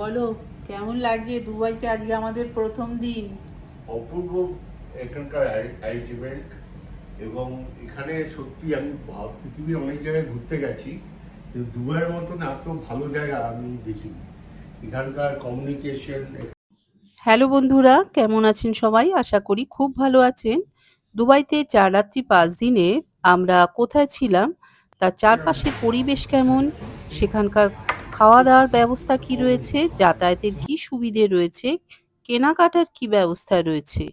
বলো কেমন লাগছে দুবাইতে আজকে আমাদের প্রথম দিন? অপূর্ব এখানকার অ্যারেঞ্জমেন্ট এবং এখানে সত্যি আমি পৃথিবীর অনেক জায়গায় ঘুরতে গেছি কিন্তু দুবাইয়ের মতন এত ভালো জায়গা আমি দেখিনি। এখানকার কমিউনিকেশন হ্যালো বন্ধুরা কেমন আছেন সবাই? আশা করি খুব ভালো আছেন। দুবাইতে চার রাত্রি পাঁচ দিনে আমরা কোথায় ছিলাম তার চারপাশের পরিবেশ কেমন সেখানকার খাওয়া দাওয়ার ব্যবস্থা কি রয়েছে? যাতায়াতের কি সুবিধে রয়েছে? কেনাকাটার কি ব্যবস্থা রয়েছে?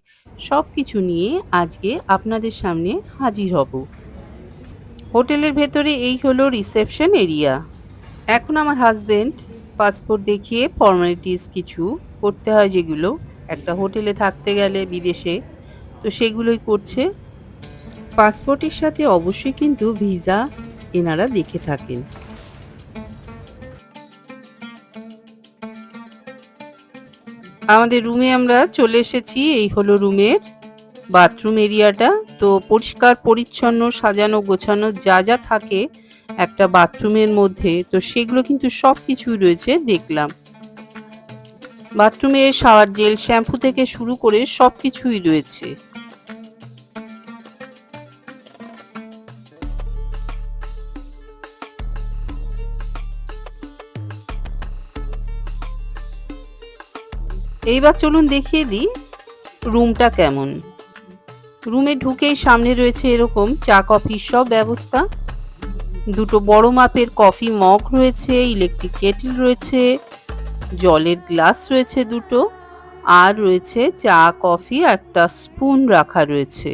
সব কিছু নিয়ে আজকে আপনাদের সামনে হাজির হব। হোটেলের ভেতরে এই হলো রিসেপশন এরিয়া। এখন আমার হাজবেন্ড পাসপোর্ট দেখিয়ে ফর্মালিটিস কিছু করতে হয় যেগুলো একটা হোটেলে থাকতে গেলে বিদেশে, তো সেগুলোই করছে। পাসপোর্টের সাথে অবশ্যই কিন্তু ভিসা এনারা দেখে থাকেন। আমাদের রুমে আমরা চলে এসেছি, এই হলো রুমের বাথরুম এরিয়াটা তো পরিষ্কার, পরিচ্ছন্ন, সাজানো, গোছানো যা যা থাকে একটা বাথরুমের মধ্যে, তো সেগুলো কিন্তু সব কিছুই রয়েছে, দেখলাম। বাথরুমে শাওয়ার জেল শ্যাম্পু থেকে শুরু করে সব কিছুই রয়েছে। এইবার চলুন দেখিয়ে দিই রুমটা কেমন। রুমে ঢুকেই সামনে রয়েছে এরকম চা কফির সব ব্যবস্থা। দুটো বড় মাপের কফি মগ রয়েছে, ইলেকট্রিক কেটল রয়েছে, জলের গ্লাস রয়েছে দুটো, আর রয়েছে চা, কফি, একটা স্পুন রাখা রয়েছে।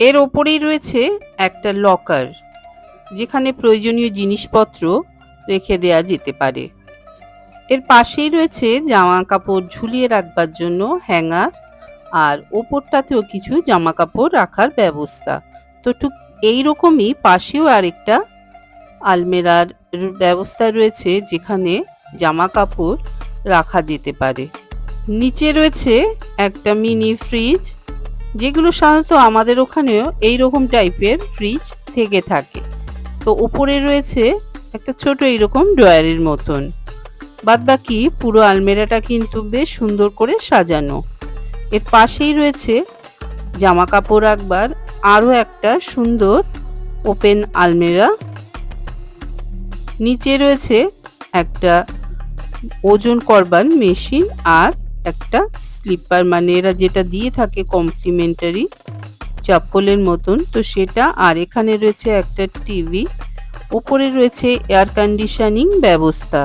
এর ওপরেই রয়েছে একটা লকার, যেখানে প্রয়োজনীয় জিনিসপত্র রেখে দেয়া যেতে পারে। এর পাশেই রয়েছে জামা কাপড় ঝুলিয়ে রাখবার জন্য হ্যাঙ্গার, আর ওপরটাতেও কিছু জামা কাপড় রাখার ব্যবস্থা। তো ঠিক এইরকমই পাশেও আরেকটা আলমেরার ব্যবস্থা রয়েছে যেখানে জামা কাপড় রাখা যেতে পারে। নিচে রয়েছে একটা মিনি ফ্রিজ, যেগুলো সাধারণত আমাদের ওখানেও এই রকম টাইপের ফ্রিজ থেকে থাকে। তো উপরে রয়েছে একটা ছোট এইরকম ড্রয়ারের মতন। বাদবাকি পুরো আলমেরাটা কিন্তু বেশ সুন্দর করে সাজানো। এর পাশেই রয়েছে জামা কাপড় রাখবার আরও একটা সুন্দর ওপেন আলমেরা। নিচে রয়েছে একটা ওজন করবার মেশিন আর একটা স্লিপার। মানে এরা যেটা দিয়ে থাকে কমপ্লিমেন্টারি চপ্পলের মতন। তো সেটা আর এখানে রয়েছে একটা টিভি। উপরে রয়েছে এয়ার কন্ডিশনিং ব্যবস্থা।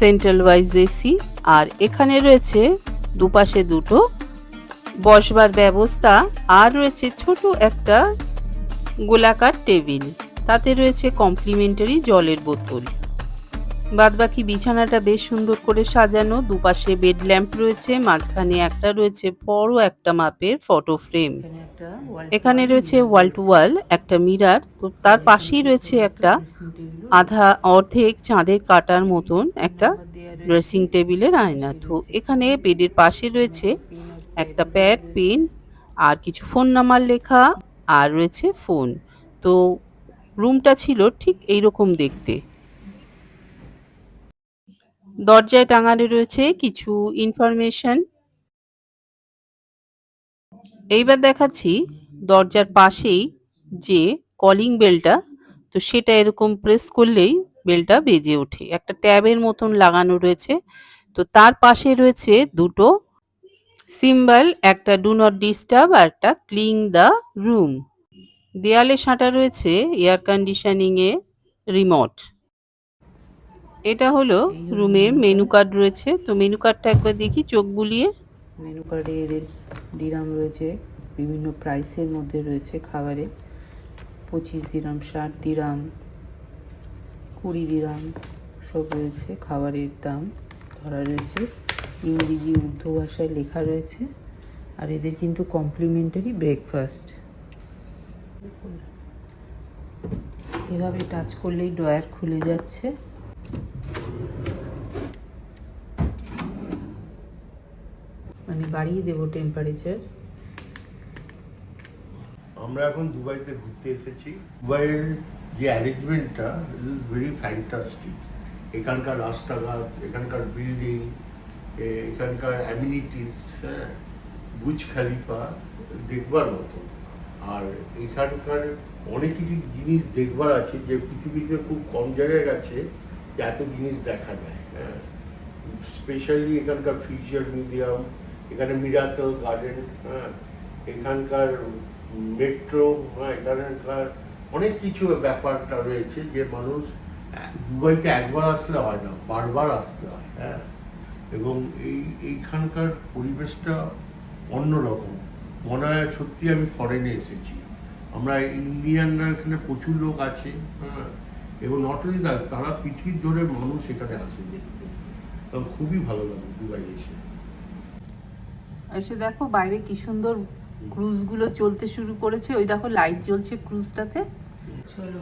সেন্ট্রাল ওয়াইজ এসি আর এখানে রয়েছে দুপাশে দুটো। বসবার ব্যবস্থা, আর রয়েছে ছোট একটা গোলাকার টেবিল। তাতে রয়েছে কমপ্লিমেন্টারি জলের বোতল। বাদবাকি বিছানাটা বেশ সুন্দর করে সাজানো। দুপাশে বেড ল্যাম্প রয়েছে মাঝখানে একটা রয়েছে বড় একটা মাপের ফটো ফ্রেম এখানে রয়েছে ওয়াল টু ওয়াল একটা মিরার তো তার পাশেই রয়েছে একটা আধা অর্ধেক চাঁদের কাটার মতন একটা ড্রেসিং টেবিলের আয়না। তো এখানে বেডের পাশে রয়েছে একটা প্যাড পেন আর কিছু ফোন নাম্বার লেখা আর রয়েছে ফোন তো রুমটা ছিল ঠিক এইরকম দেখতে। দরজায় টাঙানো রয়েছে কিছু ইনফরমেশন এইবার দেখাচ্ছি দরজার পাশেই যে কলিং বেলটা তো সেটা এরকম প্রেস করলেই বেলটা বেজে ওঠে। একটা ট্যাবের মতন লাগানো রয়েছে। তো তার পাশে রয়েছে দুটো সিম্বল একটা ডু নট ডিস্টার্ব আর একটা ক্লিং দ্য রুম দেয়ালে সাঁটা রয়েছে এয়ার কন্ডিশনিং এ রিমোট এটা হলো রুমে মেনু কার্ড রয়েছে। তো মেনু কার্ডটা একবার দেখি, চোখ বুলিয়ে। মেনু কার্ডে এদের দিরাম রয়েছে, বিভিন্ন প্রাইসের মধ্যে রয়েছে খাবারে। পঁচিশ দিরাম ষাট দিরাম কুড়ি দিরাম সব রয়েছে খাবারের দাম ধরা রয়েছে। ইংরেজি উর্দু ভাষায় লেখা রয়েছে। আর এদের কিন্তু কমপ্লিমেন্টারি ব্রেকফাস্ট এভাবে টাচ করলেই ড্রয়ার খুলে যাচ্ছে। মানে বাড়িয়ে দেবো টেম্পারেচার আমরা এখন দুবাইতে ঘুরতে এসেছি। দুবাইয়ের যে অ্যারেঞ্জমেন্টটা ইজ ভেরি ফ্যান্টাস্টিক এখানকার রাস্তাঘাট, এখানকার বিল্ডিং এখানকার অ্যামিনিটিস হ্যাঁ বুজ খালিফা দেখবার মতো। আর এখানকার অনেক কিছু জিনিস দেখবার আছে যে পৃথিবীতে খুব কম জায়গায় গেছে এত জিনিস দেখা যায়। হ্যাঁ। স্পেশালি এখানকার ফিউচার মিউজিয়াম এখানে মিরাকল গার্ডেন হ্যাঁ। এখানকার মেট্রো হ্যাঁ এখানকার অনেক কিছু ব্যাপারটা রয়েছে যে মানুষ দুবাইতে একবার আসলে হয় না বারবার আসতে হয়। হ্যাঁ। এবং এই এইখানকার পরিবেশটা অন্যরকম। মনে হয় সত্যি আমি ফরেনে এসেছি। আমরা ইন্ডিয়ানরা এখানে প্রচুর লোক আছে হ্যাঁ। এবং নট অনলি দ্যাট তারা পৃথিবীর ধরে মানুষ এখানে আসে দেখতে। এবং খুবই ভালো লাগে দুবাই এসে। এসে দেখো বাইরে কি সুন্দর ক্রুজগুলো চলতে শুরু করেছে। ওই দেখো লাইট জ্বলছে ক্রুজটাতে। চলো।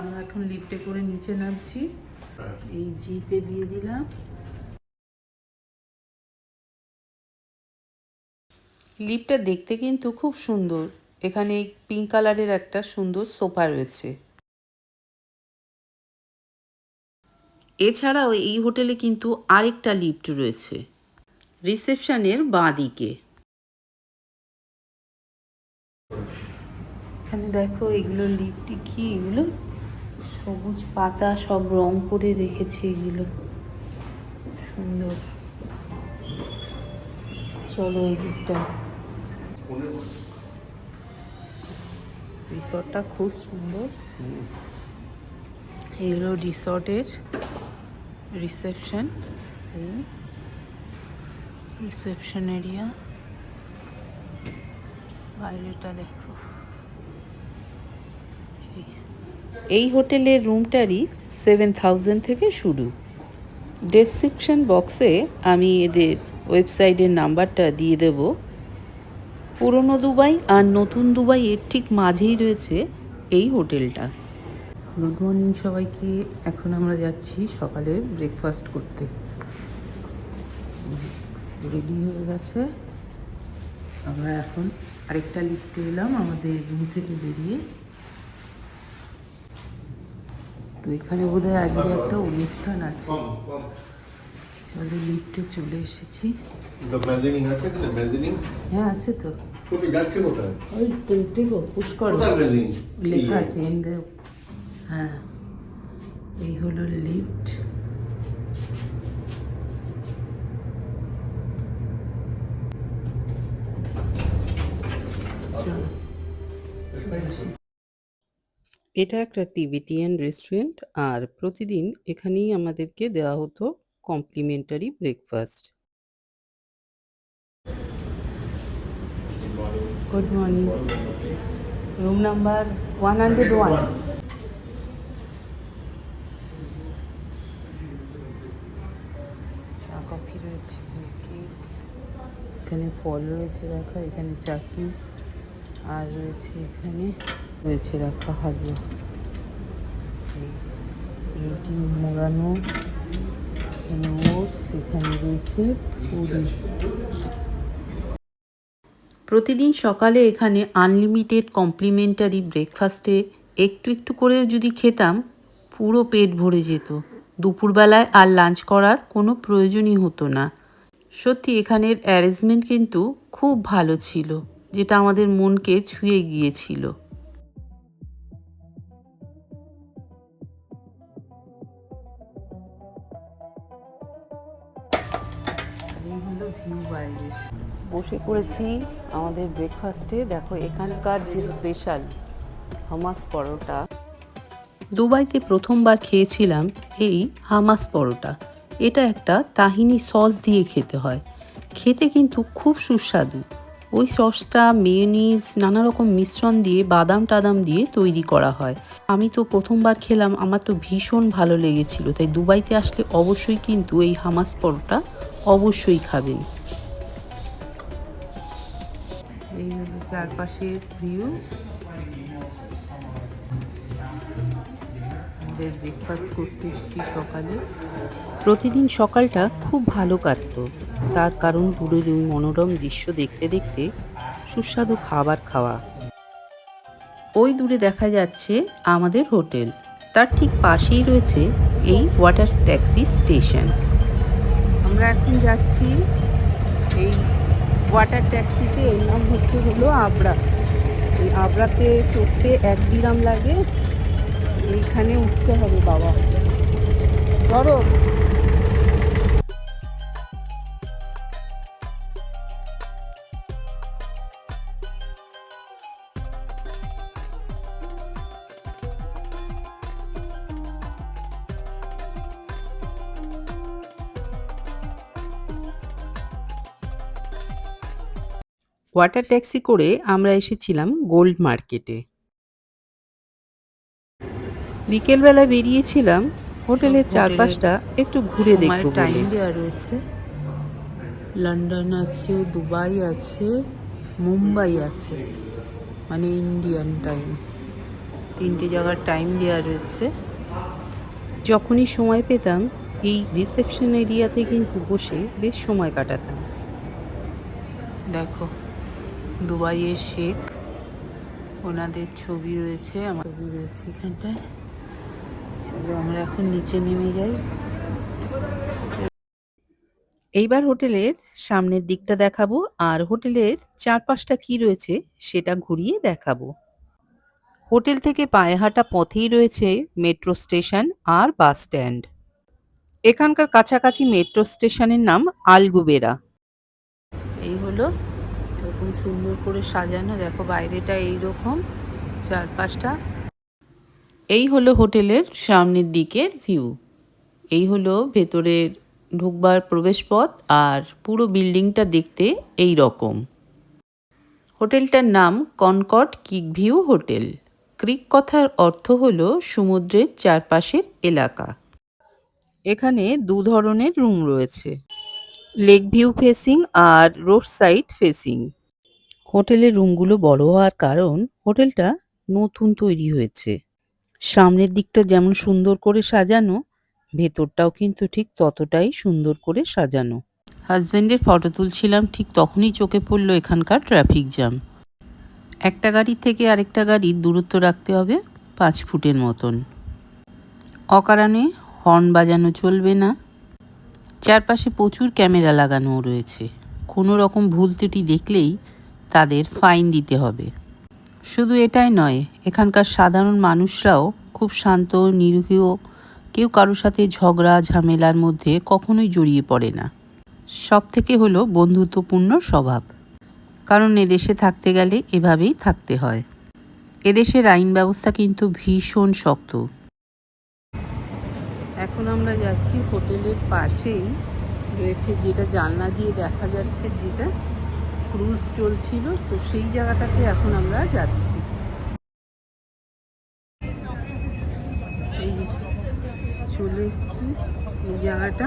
আমরা এখন লিফটে করে নিচে নামছি। হ্যাঁ। এই জিতে দিয়ে দিলাম। লিফটটা দেখতে কিন্তু খুব সুন্দর। এখানে পিঙ্ক কালারের একটা সুন্দর সোফা রয়েছে। এছাড়াও এই হোটেলে কিন্তু আরেকটা লিফট রয়েছে। রিসেপশনের বাঁ দিকে এখানে দেখো, এগুলো লিফটে কি? এগুলো সবুজ পাতা, সব রং করে রেখেছে এগুলো। সুন্দর। চলো এই দিকটা রিসর্টটা খুব সুন্দর। এগুলো রিসর্টের রিসেপশন রিসেপশন এরিয়া বাইরেটা দেখো। এই হোটেলের রুম ট্যারিফ সেভেন থাউজেন্ড থেকে শুরু। ডেসক্রিপশন বক্সে আমি এদের ওয়েবসাইটের নাম্বারটা দিয়ে দেব। পুরনো দুবাই আর নতুন দুবাই এর ঠিক মাঝেই রয়েছে এই হোটেলটা। গুড মর্নিং সবাইকে। এখন আমরা যাচ্ছি সকালে ব্রেকফাস্ট করতে। রেডি হয়ে গেছে। আমরা এখন আরেকটা লিফটে এলাম আমাদের রুম থেকে বেরিয়ে। তো এখানে বোধহয় আজকে একটা অনুষ্ঠান আছে। চলো লিফটে চলে এসেছি। আছে হ্যাঁ আছে তো। কোথায়? যাচ্ছে কোথায়? ওই পুষ্কর। লেখা আছে in the হ্যাঁ এই হলো লিফট এটা একটা টিবিটিয়ান রেস্টুরেন্ট আর প্রতিদিন এখানেই আমাদেরকে দেওয়া হতো complimentary breakfast good morning room number one hundred one এখানে ফল রয়েছে রাখা, এখানে চাটনি আর রয়েছে এখানে, রয়েছে রাখা হালুয়া। রুটি মোড়ানো এখানে রয়েছে পুরি। প্রতিদিন সকালে এখানে আনলিমিটেড কমপ্লিমেন্টারি ব্রেকফাস্টে একটু একটু করেও যদি খেতাম, পুরো পেট ভরে যেত। দুপুরবেলায় আর লাঞ্চ করার কোনো প্রয়োজনই হতো না। সত্যি এখানের অ্যারেঞ্জমেন্ট কিন্তু খুব ভালো ছিল যেটা আমাদের মনকে ছুঁয়ে গিয়েছিল। বসে পড়েছি আমাদের ব্রেকফাস্টে দেখো এখানকার যে স্পেশাল হামাস পরোটা। দুবাইতে প্রথমবার খেয়েছিলাম এই হামাস পরোটা। এটা একটা তাহিনি সস দিয়ে খেতে হয়। খেতে কিন্তু খুব সুস্বাদু। ওই সসটা মেয়োনিজ নানা রকম মিশ্রণ দিয়ে বাদাম টাদাম দিয়ে তৈরি করা হয়। আমি তো প্রথমবার খেলাম, আমার তো ভীষণ ভালো লেগেছিল, তাই দুবাইতে আসলে অবশ্যই কিন্তু এই হামাস পরোটা অবশ্যই খাবেন। এই চারপাশের ভিউ। আমাদের ব্রেকফাস্ট করতে এসেছি সকালে। প্রতিদিন সকালটা খুব ভালো কাটতো। তার কারণ দূরের ওই মনোরম দৃশ্য দেখতে দেখতে সুস্বাদু খাবার খাওয়া। ওই দূরে দেখা যাচ্ছে আমাদের হোটেল। তার ঠিক পাশেই রয়েছে এই ওয়াটার ট্যাক্সি স্টেশন আমরা এখন যাচ্ছি এই ওয়াটার ট্যাক্সিতে এর নাম হচ্ছে হলো আবরা। এই আবরাতে চড়তে এক বিরাম লাগে। এইখানে উঠতে হবে বাবা। ধরো। ওয়াটার ট্যাক্সি করে আমরা এসেছিলাম গোল্ড মার্কেটে বিকেলবেলা বেরিয়েছিলাম হোটেলের চারপাশটা একটু ঘুরে দেখব টাইম দেওয়া রয়েছে। লন্ডন আছে দুবাই আছে মুম্বাই আছে মানে ইন্ডিয়ান টাইম তিনটে জায়গার টাইম দেওয়া রয়েছে। যখনই সময় পেতাম এই রিসেপশন এরিয়াতে কিন্তু বসে বেশ সময় কাটাতাম। দেখো দুবাইয়ের শেখ ওনাদের ছবি রয়েছে আমার ছবি রয়েছে এখানটায়। চলো আমরা এখন নিচে নেমে যাই। এইবার হোটেলের সামনের দিকটা দেখাবো আর হোটেলের চারপাশটা কি রয়েছে সেটা ঘুরিয়ে দেখাবো। হোটেল থেকে পায়ে হাঁটা পথেই রয়েছে মেট্রো স্টেশন আর বাস স্ট্যান্ড। এখানকার কাছাকাছি মেট্রো স্টেশনের নাম আলগুবেরা। এই হলো এরকম সুন্দর করে সাজানো। দেখো বাইরেটা এইরকম চারপাশটা এই হলো হোটেলের সামনের দিকের ভিউ এই হলো ভেতরের ঢুকবার প্রবেশপথ আর পুরো বিল্ডিংটা দেখতে এই রকম। হোটেলটার নাম কনকট কিক ভিউ হোটেল। ক্রিক কথার অর্থ হলো সমুদ্রের চারপাশের এলাকা। এখানে দু ধরনের রুম রয়েছে। লেক ভিউ ফেসিং আর রোড সাইড ফেসিং। হোটেলের রুমগুলো বড় হওয়ার কারণ হোটেলটা নতুন তৈরি হয়েছে। সামনের দিকটা যেমন সুন্দর করে সাজানো, ভেতরটাও কিন্তু ঠিক ততটাই সুন্দর করে সাজানো। হাজব্যান্ডের ফটো তুলছিলাম, ঠিক তখনই চোখে পড়ল এখানকার ট্রাফিক জ্যাম। একটা গাড়ি থেকে আরেকটা গাড়ির দূরত্ব রাখতে হবে পাঁচ ফুটের মতন। অকারণে হর্ন বাজানো চলবে না। চারপাশে প্রচুর ক্যামেরা লাগানোও রয়েছে। কোনো রকম ভুল ত্রুটি দেখলেই তাদের ফাইন দিতে হবে। শুধু এটাই নয়, এখানকার সাধারণ মানুষরাও খুব শান্ত, নিরীহ, কেউ কারোর সাথে ঝগড়া, ঝামেলার মধ্যে কখনোই জড়িয়ে পড়ে না। সব থেকে হলো বন্ধুত্বপূর্ণ স্বভাব। কারণ এদেশে থাকতে গেলে এভাবেই থাকতে হয়। এদেশের আইন ব্যবস্থা কিন্তু ভীষণ শক্ত। এখন আমরা যাচ্ছি হোটেলের পাশেই, রয়েছে যেটা জানলা দিয়ে দেখা যাচ্ছে যেটা। ক্রুজ চলছিল তো সেই জায়গাটাতে এখন আমরা যাচ্ছি। চলে এসছি এই জায়গাটা।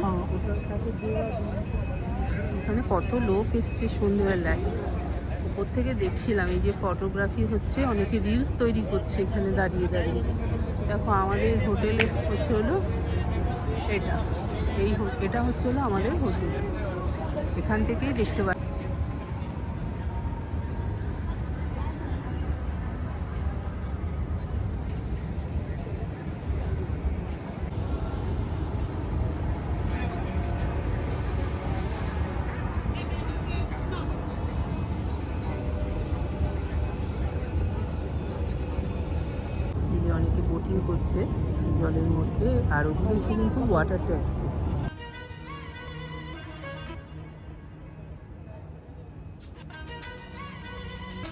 এখানে কত লোক এসছে সন্ধ্যেবেলায় উপর থেকে দেখছিলাম এই যে ফটোগ্রাফি হচ্ছে অনেকে রিলস তৈরি করছে এখানে দাঁড়িয়ে দাঁড়িয়ে। দেখো আমাদের হোটেলে হচ্ছে হলো এটা। এই এটা হচ্ছে হলো আমাদের হোটেল এখান থেকেই দেখতে পাচ্ছি এই যে অনেকে করছে জলের মধ্যে, আর ওগুলো হচ্ছে কিন্তু ওয়াটার ট্যাক্সি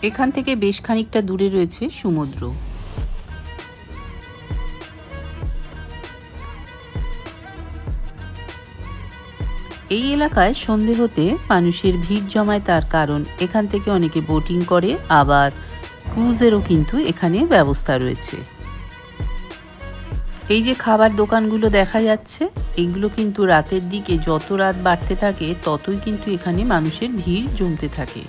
এখান থেকে বেশ খানিকটা দূরে রয়েছে সমুদ্র। এই এলাকায় সন্ধে হতে মানুষের ভিড় জমায় তার কারণ, এখান থেকে অনেকে বোটিং করে, আবার ক্রুজেরও কিন্তু এখানে ব্যবস্থা রয়েছে। এই যে খাবার দোকানগুলো দেখা যাচ্ছে, এগুলো কিন্তু রাতের দিকে যত রাত বাড়তে থাকে, ততই কিন্তু এখানে মানুষের ভিড় জমতে থাকে।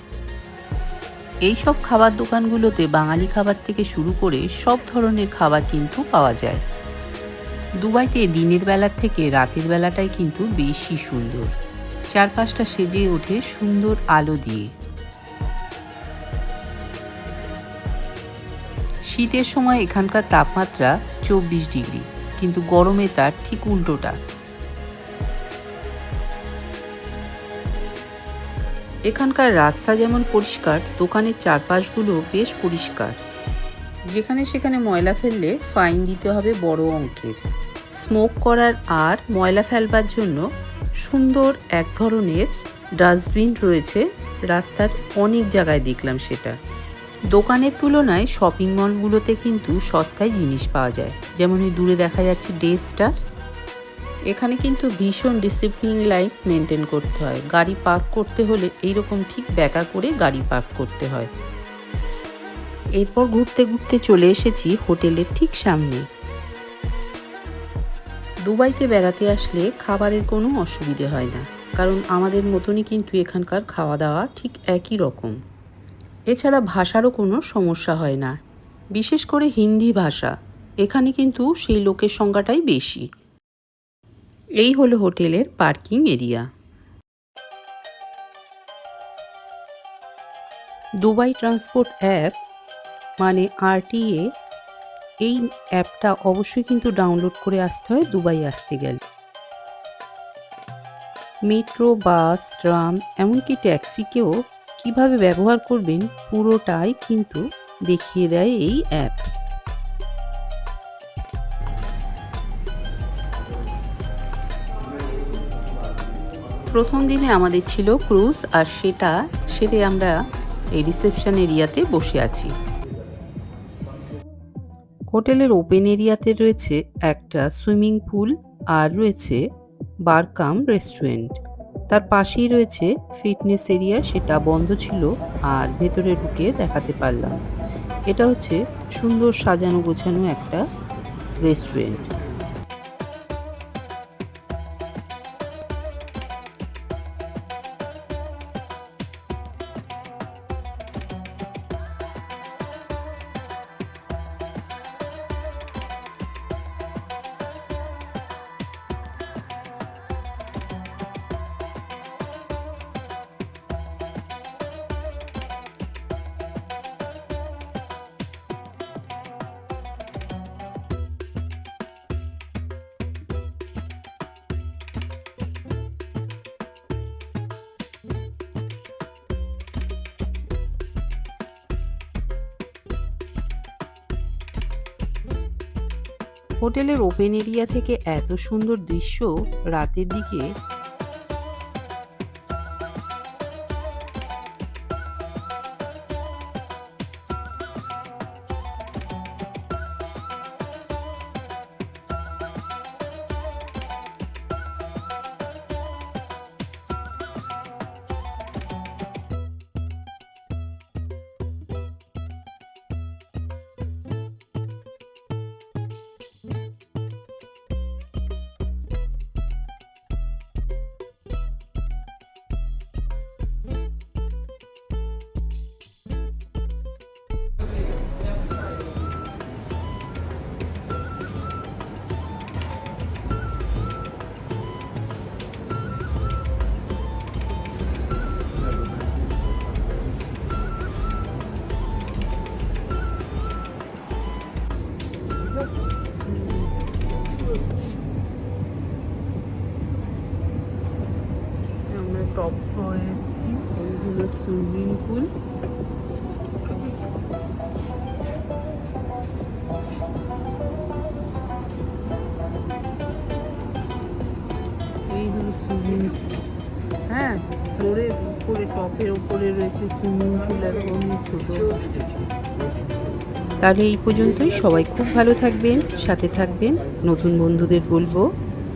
এই সব খাবার দোকানগুলোতে বাঙালি খাবার থেকে শুরু করে সব ধরনের খাবার কিন্তু পাওয়া যায়। দুবাইতে দিনের বেলার থেকে রাতের বেলাটাই কিন্তু বেশি সুন্দর। চারপাশটা সেজে ওঠে সুন্দর আলো দিয়ে। শীতের সময় এখানকার তাপমাত্রা চব্বিশ ডিগ্রি, কিন্তু গরমে তার ঠিক উল্টোটা। এখানকার রাস্তা যেমন পরিষ্কার, দোকানের চারপাশগুলো বেশ পরিষ্কার। যেখানে সেখানে ময়লা ফেললে ফাইন দিতে হবে বড় অঙ্কের। স্মোক করার আর ময়লা ফেলবার জন্য সুন্দর এক ধরনের ডাস্টবিন রয়েছে, রাস্তার অনেক জায়গায় দেখলাম সেটা। দোকানের তুলনায় শপিং মলগুলোতে কিন্তু সস্তায় জিনিস পাওয়া যায়। যেমন ওই দূরে দেখা যাচ্ছে ডে স্টার এখানে কিন্তু ভীষণ ডিসিপ্লিন লাইন মেনটেন করতে হয়। গাড়ি পার্ক করতে হলে এইরকম ঠিক ব্যাকা করে গাড়ি পার্ক করতে হয়। এরপর ঘুরতে ঘুরতে চলে এসেছি হোটেলের ঠিক সামনে। দুবাইতে বেড়াতে আসলে খাবারের কোনো অসুবিধে হয় না। কারণ আমাদের মতনই কিন্তু এখানকার খাওয়া দাওয়া ঠিক একই রকম। এছাড়া ভাষারও কোনো সমস্যা হয় না। বিশেষ করে হিন্দি ভাষা, এখানে কিন্তু সেই লোকের সংখ্যাটাই বেশি। এই হলো হোটেলের parking area. Dubai transport app মানে আরটিএ, এই অ্যাপটা অবশ্যই কিন্তু ডাউনলোড করে আসতে হয় দুবাই আসতে গেলে। মেট্রো, বাস, ট্রাম, এমনকি ট্যাক্সিকেও কীভাবে ব্যবহার করবেন পুরোটাই কিন্তু দেখিয়ে দেয় এই অ্যাপ প্রথম দিনে আমাদের ছিল ক্রুজ আর সেটা সেরে আমরা এই রিসেপশন এরিয়াতে বসে আছি। হোটেলের ওপেন এরিয়াতে রয়েছে একটা সুইমিং পুল আর রয়েছে বারকাম রেস্টুরেন্ট তার পাশেই রয়েছে ফিটনেস এরিয়া সেটা বন্ধ ছিল আর ভেতরে ঢুকে দেখাতে পারলাম। এটা হচ্ছে সুন্দর সাজানো গোছানো একটা রেস্টুরেন্ট হোটেলের ওপেন এরিয়া থেকে এত সুন্দর দৃশ্য রাতের দিকে সুইমিং পুল। এই হলো সুইমিং হ্যাঁ ফ্লোরের উপরে, টপের উপরে রয়েছে সুইমিং পুল অন্য ছোট। তাহলে এই পর্যন্তই। সবাই খুব ভালো থাকবেন, সাথে থাকবেন। নতুন বন্ধুদের বলব,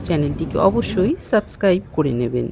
চ্যানেলটিকে অবশ্যই সাবস্ক্রাইব করে নেবেন।